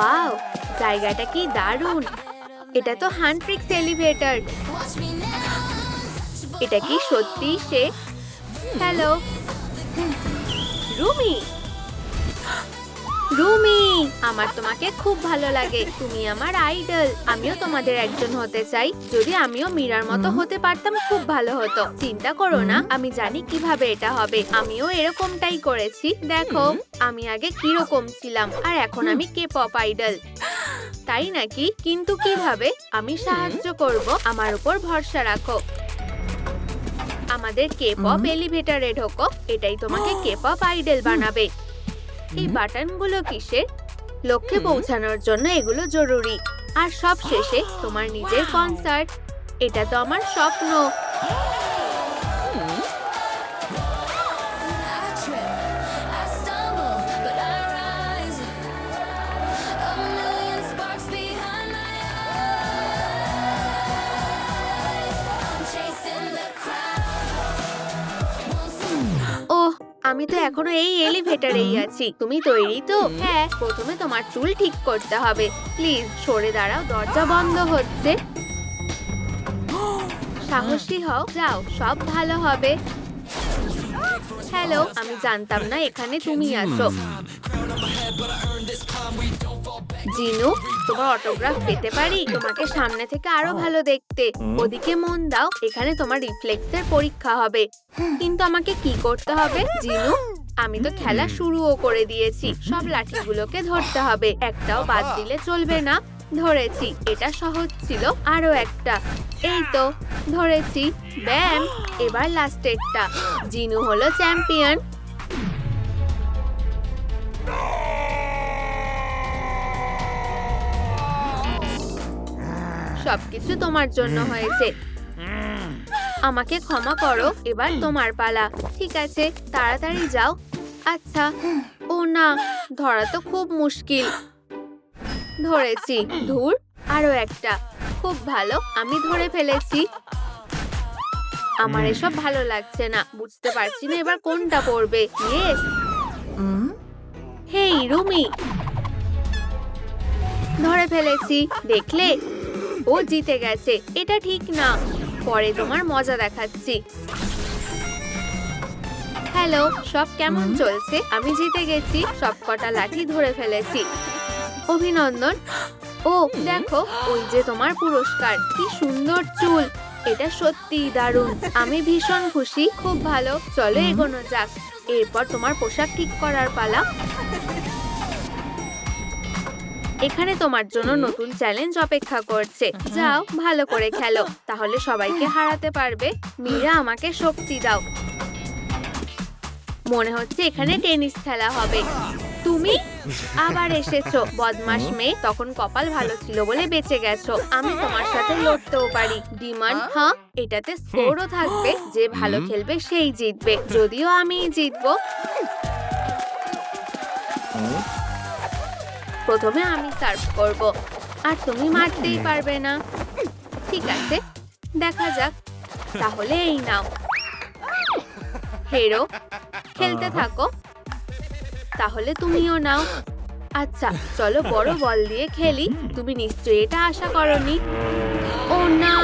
Wow জায়গাটা কি দারুণ। এটা তো হ্যান্ডফ্রিক্স এলিভেটর। এটা কি সত্যি সে? হ্যালো। রুমি। রুমি আমার তোমাকে খুব ভালো লাগে। তুমি আমার আইডল। আমিও তোমাদের একজন হতে চাই। যদি আমিও মীরার মতো হতে পারতাম খুব ভালো হতো। চিন্তা করো না আমি জানি কীভাবে এটা হবে। আমিও এরকমটাই করেছি। দেখো আমি আগে কীরকম ছিলাম আর এখন আমি কে পপ আইডল। তাই নাকি? কিন্তু কীভাবে? আমি সাহায্য করব আমার উপর ভরসা রাখো। আমাদের কে পপ এলিভেটরে ঢোকো। এটাই তোমাকে কে পপ আইডল বানাবে। এই বাটনগুলো কিসের লক্ষ্যে পৌঁছানোর জন্য এগুলো জরুরি। আর সব শেষে তোমার নিজের কনসার্ট এটা তো আমার স্বপ্ন। আমি তো এখনও এই এলিভেটরেই আছি। তুমি তৈরি তো? হ্যাঁ প্রথমে তোমার চুল ঠিক করতে হবে। প্লিজ, সরে দাঁড়াও, দরজা বন্ধ হচ্ছে। সাহসী হও, যাও, সব ভালো হবে। হ্যালো, আমি জানতাম না এখানে তুমি আসো জিনু তোমার অটোগ্রাফ পেতে পারি? তোমাকে সামনে থেকে আরও ভালো দেখতে। ওদিকে মন দাও এখানে তোমার রিফ্লেক্সের পরীক্ষা হবে। কিন্তু আমাকে কি করতে হবে জিনু? আমি তো খেলা শুরুও করে দিয়েছি। সব লাঠিগুলোকে ধরতে হবে। একটাও বাদ দিলে চলবে না। ধরেছি। এটা সহজ ছিল আরও একটা। এই তো ধরেছি। ব্যাম এবার লাস্টেরটা জিনু হলো চ্যাম্পিয়ন সবকিছু তোমার জন্য হয়েছে। আমাকে ক্ষমা করো এবার তোমার পালা। ঠিক আছে তাড়াতাড়ি যাও। আচ্ছা ও না ধরা তো খুব মুশকিল। ধরেছি ধুর আরও একটা। খুব ভালো আমি ধরে ফেলেছি। আমার এসব ভালো লাগছে না বুঝতে পারছি না এবার কোনটা পড়বে। Yes hey Rumi. ধরে ফেলেছি দেখলে? ও জিতে গেছে। এটা ঠিক না। পরে তোমার মজা দেখাচ্ছি। হ্যালো সব কেমন চলছে? আমি জিতে গেছি সব কটা লাঠি ধরে ফেলেছি। অভিনন্দন। ও দেখো ওই যে তোমার পুরস্কার কি সুন্দর চুল। এটা সত্যিই দারুণ। আমি ভীষণ খুশি খুব ভালো। চলো এগোনো যাক। এরপর তোমার পোশাক ঠিক করার পালা। এখানে তোমার জন্য নতুন চ্যালেঞ্জ অপেক্ষা করছে। যাও ভালো করে খেলো। তাহলে সবাইকে হারাতে পারবে। মীরা আমাকে শক্তি দাও। মনে হচ্ছে এখানে টেনিস খেলা হবে। তুমি আবার এসেছ বদমাস মেয়ে। তখন কপাল ভালো ছিল বলে বেঁচে গেছো। আমি তোমার সাথে লড়তেও পারি। ডিমান্ড হ্যাঁ এটাতে স্কোরও থাকবে। যে ভালো খেলবে সেই জিতবে। যদিও আমি জিতবো। প্রথমে আমি সার্ভ করব। আর তুমি মারতেই পারবে না। ঠিক আছে দেখা যাক। তাহলে এই নাও। হেরো খেলতে থাকো। তাহলে তুমিও নাও। আচ্ছা চলো বড় বল দিয়ে খেলি। তুমি নিশ্চয়ই এটা আশা করনি। ও না।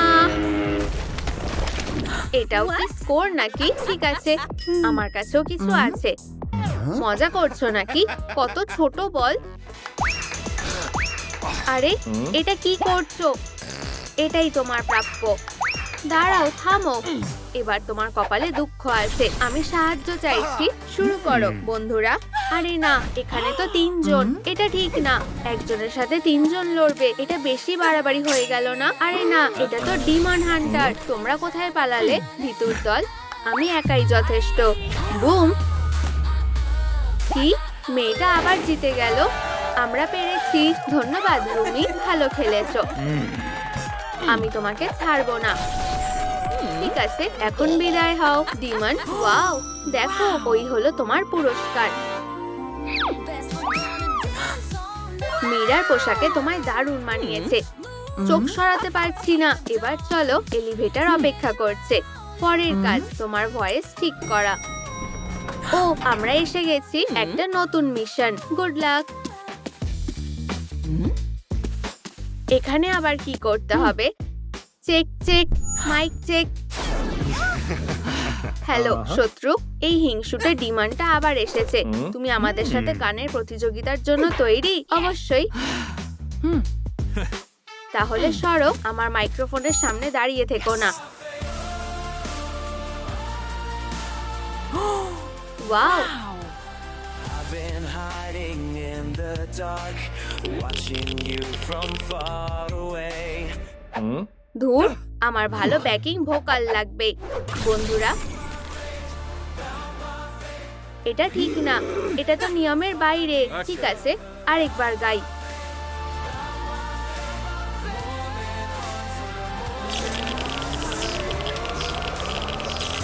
এটাও কি স্কোর নাকি? ঠিক আছে। আমার কাছেও কিছু আছে। মজা করছ নাকি? কত ছোট বল। আরে এটা কি করছ? এটাই তোমার প্রাপ্য। দাঁড়াও থামো। এবার তোমার কপালে দুঃখ আছে। আমি সাহায্য চাইছি। শুরু করো বন্ধুরা। আরে না এখানে তো তিনজন। এটা ঠিক না। একজনের সাথে তিনজন লড়বে। এটা বেশি বাড়াবাড়ি হয়ে গেল না। আরে না এটা তো ডিমন হান্টার। তোমরা কোথায় পালালে? ভিতুর দল। আমি একাই যথেষ্ট। বুম! কি মেয়েটা আবার জিতে গেল। আমরা পেরেছি। ধন্যবাদ রুমি। ভালো খেলেছো। আমি তোমাকে ছাড়বো না। ঠিক আছে এখন বিদায় হও। Demon wow. দেখো ওই হলো তোমার পুরস্কার. মীরার পোশাকে তোমায় দারুণ মানিয়েছে। চোখ সরাতে পারছি না। এবার চলো এলিভেটর অপেক্ষা করছে। পরের কাজ তোমার ভয়েস ঠিক করা। ও আমরা এসে গেছি একটা নতুন মিশন। গুড লাক এখানে আবার কি করতে হবে? Check check mic check hello শত্রু এই হিংসুটে ডিমান্ডটা আবার এসেছে। তুমি আমাদের সাথে গানের প্রতিযোগিতার জন্য তৈরি? অবশ্যই। তাহলে সরো আমার মাইক্রোফোনের সামনে দাঁড়িয়ে থেকো না। Wow I've been hiding in the dark, watching you from far away. ধুর আমার ভালো ব্যাকিং ভোকাল লাগবে। বন্ধুরা এটা ঠিক না। এটা তো নিয়মের বাইরে। ঠিক আছে আরেকবার গাই।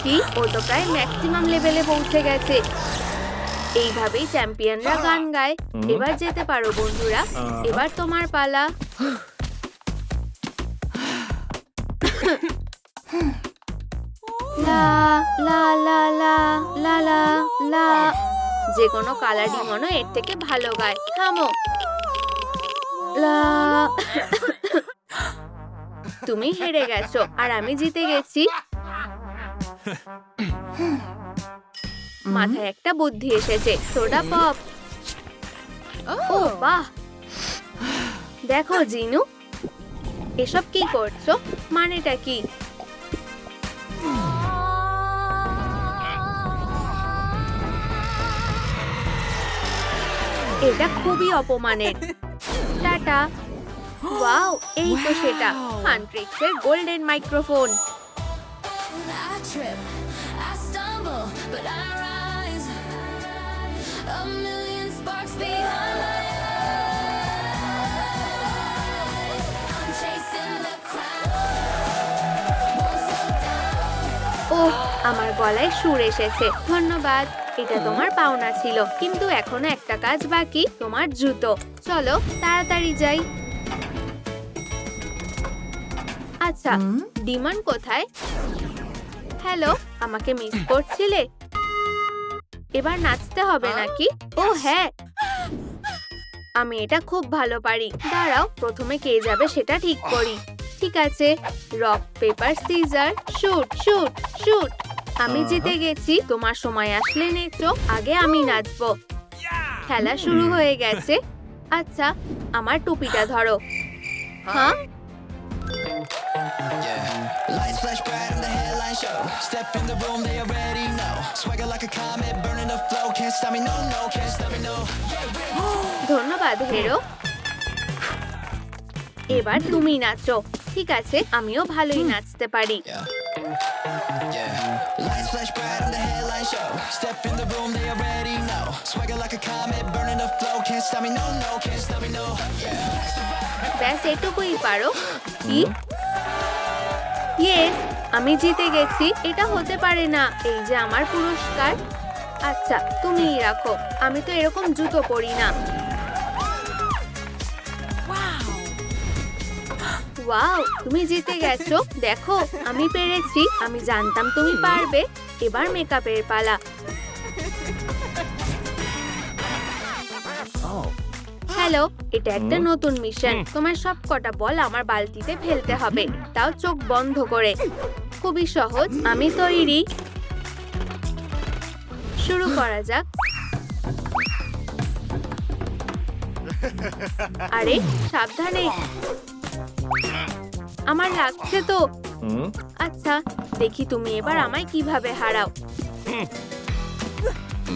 কি? ও তো প্রায় ম্যাক্সিমাম লেভেলে পৌঁছে গেছে। এইভাবেই চ্যাম্পিয়নরা গান গায়। এবার যেতে পারো বন্ধুরা। এবার তোমার পালা। লা লা লা লা লা লা লা। যে কোনো কালার ডিমনও এর থেকে ভালো গায়। থামো। লা। তুমি হেরে গেছো আর আমি জিতে গেছি। মাথায় একটা বুদ্ধি এসেছে। Soda pop. ও বাহ। দেখো জিনু এসব কি করছ? মানেটা কি? এটা খুবই অপমানের। টাটা। ওয়াও এই তো সেটা। হান্ট্রিক্সের golden microphone trip, I stumble, but I rise. A million sparks behind my eyes. I'm chasing the down. ও আমার গলায় সুর এসেছে ধন্যবাদ এটা তোমার পাওনা ছিল কিন্তু এখনও একটা কাজ বাকি তোমার জুতো চলো তাড়াতাড়ি যাই আচ্ছা? ডিমান কোথায় হ্যালো আমাকে মিস করছিলে? এবার নাচতে হবে নাকি? ও হ্যাঁ। আমি এটা খুব ভালো পারি। দাঁড়াও প্রথমে কে যাবে সেটা ঠিক করি। ঠিক আছে rock paper scissor shoot shoot shoot আমি। জিতে গেছি তোমার সময় আসলে নেচো আগে আমি নাচবো। খেলা শুরু হয়ে গেছে। আচ্ছা আমার টুপিটা ধরো। হ্যাঁ? Lights flash bright on the headline show. Step in the room, they already know. Swagger like a comet, burning the flow. Can't stop me, no, no, can't stop me, no. ধন্যবাদ হেরো এবার তুমি নাচো ঠিক আছে আমিও ভালোই নাচতে পারি Yeah. Yeah. Lights flash bright on the headline show. Step in the room, they already know. Swagger like a comet, burning the flow. Can't stop me, no, no, can't stop me, no. ব্যাস এটুকুই পারো কি yes আমি জিতে গেছি। এটা হতে পারে না। এই যে আমার পুরস্কার। আচ্ছা তুমিই রাখো। আমি তো এরকম জুতো পরি না। ওয়াও তুমি জিতে গেছো। দেখো আমি পেরেছি। আমি জানতাম তুমি পারবে। এবার মেকআপের পালা। হ্যালো এটা একটা? নতুন মিশন। তোমার সব কটা বল আমার বালতিতে ফেলতে হবে। তাও চোখ বন্ধ করে। খুবই সহজ। আমি তৈরি। শুরু করা যাক। আরে সাবধানে। আমার লাগছে তো। আচ্ছা দেখি তুমি এবার আমায় কীভাবে হারাও।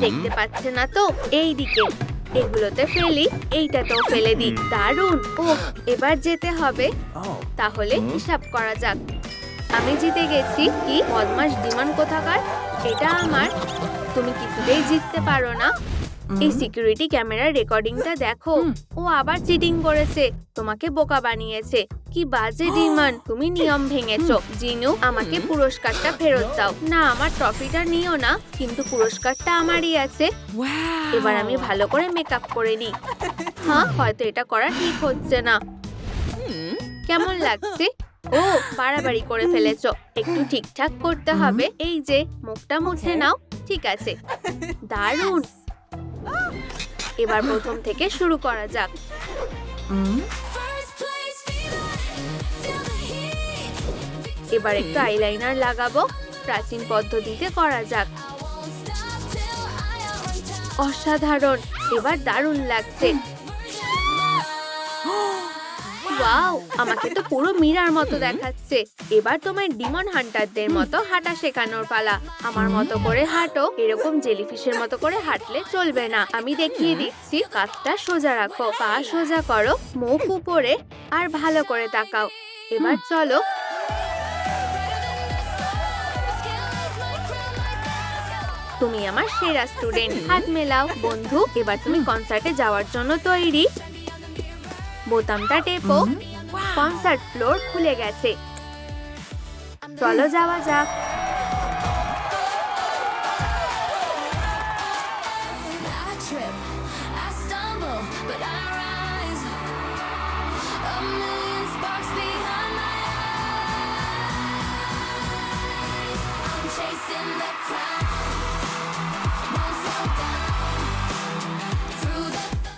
দেখতে পাচ্ছে না তো? এই দিকে এগুলোতে ফেলি এইটা তো ফেলে দিই। দারুণ! ও এবার যেতে হবে। তাহলে হিসাব করা যাক। আমি জিতে গেছি কি? বদমাস ডিমান্ড কোথাকার? এটা আমার। তুমি কিছুতেই জিততে পারো না। এই সিকিউরিটি ক্যামেরার রেকর্ডিংটা দেখো। ও আবার চিটিং করেছে। তোমাকে বোকা বানিয়েছে। কি বাজে ডিমান তুমি নিয়ম ভেঙেছো। জিনু আমাকে পুরস্কারটা ফেরত দাও। না আমার ট্রফিটা নিও না কিন্তু পুরস্কারটা আমারই আছে। এবার আমি ভালো করে মেকআপ করে নিই। হ্যাঁ হয়তো এটা করা ঠিক হচ্ছে না। কেমন লাগছে? ও বাড়াবাড়ি করে ফেলেছো। একটু ঠিকঠাক করতে হবে। এই যে মুখটা মুছে নাও। ঠিক আছে। দারুণ। এবার প্রথম থেকে শুরু করা যাক। এবার একটু আইলাইনার লাগাবো। প্রাচীন পদ্ধতিতে করা যাক। অসাধারণ, এবার দারুণ লাগছে। ওয়াও, আমাকে তো পুরো মীরার মতো দেখাচ্ছে। এবার তোমার ডিমন হান্টারদের মতো হাঁটা শেখানোর পালা। আমার মতো করে হাঁটো, এরকম জেলিফিশের মতো করে হাঁটলে চলবে না। আমি দেখিয়ে দিচ্ছি কাঁধটা সোজা রাখো, পা সোজা করো, মুখ উপরে, আর ভালো করে তাকাও। এবার চলো তুমি আমার সেরা স্টুডেন্ট হাত মেলাও বন্ধু এবার তুমি কনসার্টে যাওয়ার জন্য তৈরি। বোতামটা টেপো কনসার্ট ফ্লোর খুলে গেছে। চলো যাওয়া যাক।